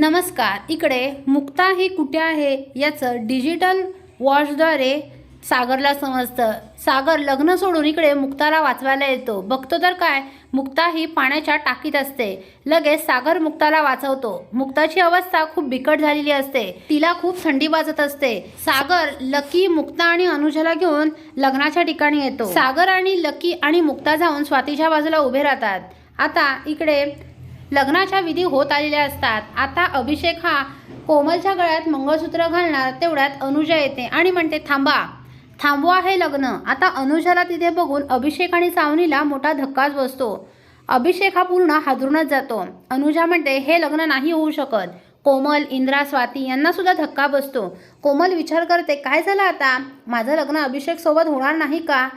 नमस्कार इकडे मुक्ता ही कुठे आहे याचं डिजिटल वॉचद्वारे सागरला समजतं. सागर लग्न सोडून इकडे मुक्ताला वाचवायला येतो. बघतो तर काय मुक्ता ही पाण्याच्या टाकीत असते. लगेच सागर मुक्ताला वाचवतो. मुक्ताची अवस्था खूप बिकट झालेली असते. तिला खूप थंडी वाजत असते. सागर लकी मुक्ता आणि अनुजाला घेऊन लग्नाच्या ठिकाणी येतो. सागर आणि लकी आणि मुक्ता जाऊन स्वातीच्या बाजूला उभे राहतात. आता इकडे लग्नाच्या विधी होत आलेल्या असतात. आता अभिषेक हा कोमलच्या गळ्यात मंगळसूत्र घालणार तेवढ्यात अनुजा येते आणि म्हणते थांबा थांबवा हे लग्न. आता अनुजाला तिथे बघून अभिषेक आणि सावनीला मोठा धक्काच बसतो. अभिषेक हा पूर्ण हादरूनच जातो. अनुजा म्हणते हे लग्न नाही होऊ शकत. कोमल इंद्रा स्वाती यांना सुद्धा धक्का बसतो. कोमल विचार करते काय झालं आता? माझं लग्न अभिषेक सोबत होणार नाही का?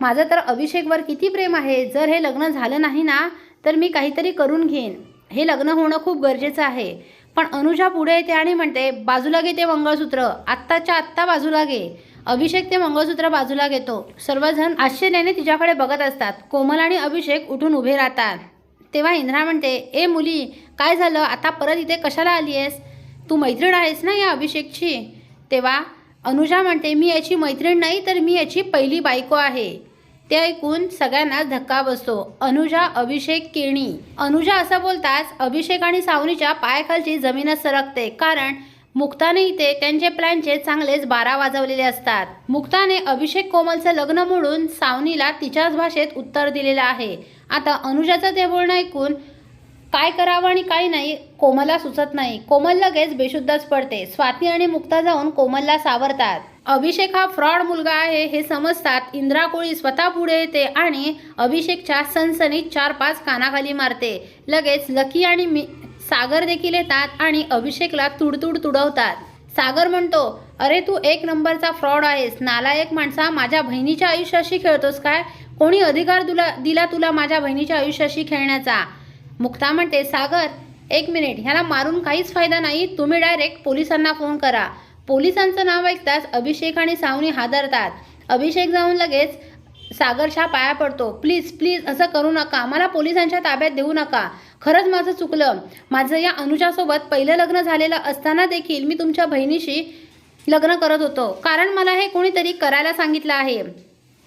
माझं तर अभिषेकवर किती प्रेम आहे. जर हे लग्न झालं नाही ना तर मी काहीतरी करून घेईन. हे लग्न होणं खूप गरजेचं आहे. पण अनुजा पुढे येते आणि म्हणते बाजूला घे ते मंगळसूत्र. आत्ताच्या आत्ता बाजूला घे. अभिषेक ते मंगळसूत्र बाजूला घेतो. सर्वजण आश्चर्याने तिच्याकडे बघत असतात. कोमल आणि अभिषेक उठून उभे राहतात. तेव्हा इंद्रा म्हणते ए मुली काय झालं? आता परत इथे कशाला आली आहेस तू मैत्रीण आहेस ना या अभिषेकची? तेव्हा अनुजा म्हणते मी याची मैत्रीण नाही तर मी याची पहिली बायको आहे. ते ऐकून सगळ्यांनाच धक्का बसतो. अनुजा अभिषेक केणी अनुजा असं बोलताच अभिषेक आणि सावनीच्या पायाखालची जमीनच सरकते. कारण मुक्ताने इथे त्यांचे प्लॅनचे चांगलेच बारा वाजवलेले असतात. मुक्ताने अभिषेक कोमलचं लग्न मोडून सावनीला तिच्याच भाषेत उत्तर दिलेलं आहे. आता अनुजाचं ते बोलणं ऐकून काय करावं आणि काय नाही कोमलला सुचत नाही. कोमल लगेच बेशुद्धच पडते. स्वाती आणि मुक्ता जाऊन कोमलला सावरतात. अभिषेक हा फ्रॉड मुलगा आहे हे समजतात. इंद्रा कोळी स्वतः पुढे येते आणि अभिषेकच्या सनसनीत चार पाच कानाखाली मारते. लगेच लकी आणि मी सागर देखील येतात आणि अभिषेकला तुडतुड तुडवतात. सागर म्हणतो अरे तू एक नंबरचा फ्रॉड आहेस. नालायक माणसा माझ्या बहिणीच्या आयुष्याशी खेळतोस काय? कोणी अधिकार तुला दिला तुला माझ्या बहिणीच्या आयुष्याशी खेळण्याचा? मुक्ता म्हणते सागर एक मिनिट. ह्याला मारून काहीच फायदा नाही. तुम्ही डायरेक्ट पोलिसांना फोन करा. पोलिसांचं नाव ऐकताच अभिषेक आणि सावनी हादरतात. अभिषेक जाऊन लगेच सागरच्या पाया पडतो. प्लीज प्लीज असं करू नका. मला पोलिसांच्या ताब्यात देऊ नका. खरंच माझं चुकलं. माझं या अनुजासोबत पहिलं लग्न झालेलं असताना देखील मी तुमच्या बहिणीशी लग्न करत होतो. कारण मला हे कोणीतरी करायला सांगितलं आहे.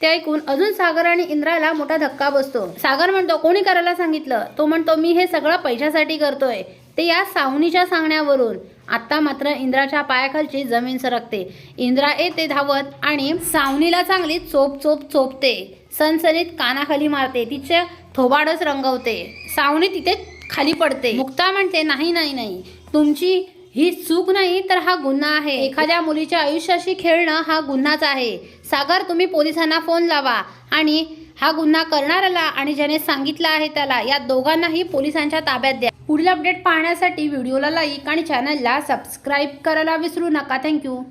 ते ऐकून अजून सागर आणि इंद्राला मोठा धक्का बसतो. सागर म्हणतो कोणी करायला सांगितलं? तो म्हणतो मी हे सगळं पैशासाठी करतोय. ते या सावनीच्या सांगण्यावरून आता मात्र इंद्राच्या पायाखालची जमीन सरकते. इंद्रा येते धावत आणि सावनीला चांगली चोप चोप चोपते. सनसनीत कानाखाली मारते. तिचे थोबाडच रंगवते. सावनी तिथे खाली पडते. मुक्ता म्हणते नाही नाही नाही. तुमची ही चूक नाही तर हा गुन्हा आहे. एखाद्या मुलीच्या आयुष्याशी खेळणं हा गुन्हाच आहे. सागर तुम्ही पोलिसांना फोन लावा आणि हा गुन्हा करणाऱ्याला आणि ज्याने सांगितलं आहे त्याला या दोघांनाही पोलिसांच्या ताब्यात द्या. पुढील अपडेट पाहण्यासाठी व्हिडिओला लाईक आणि चॅनलला सबस्क्राईब करायला विसरू नका. थँक्यू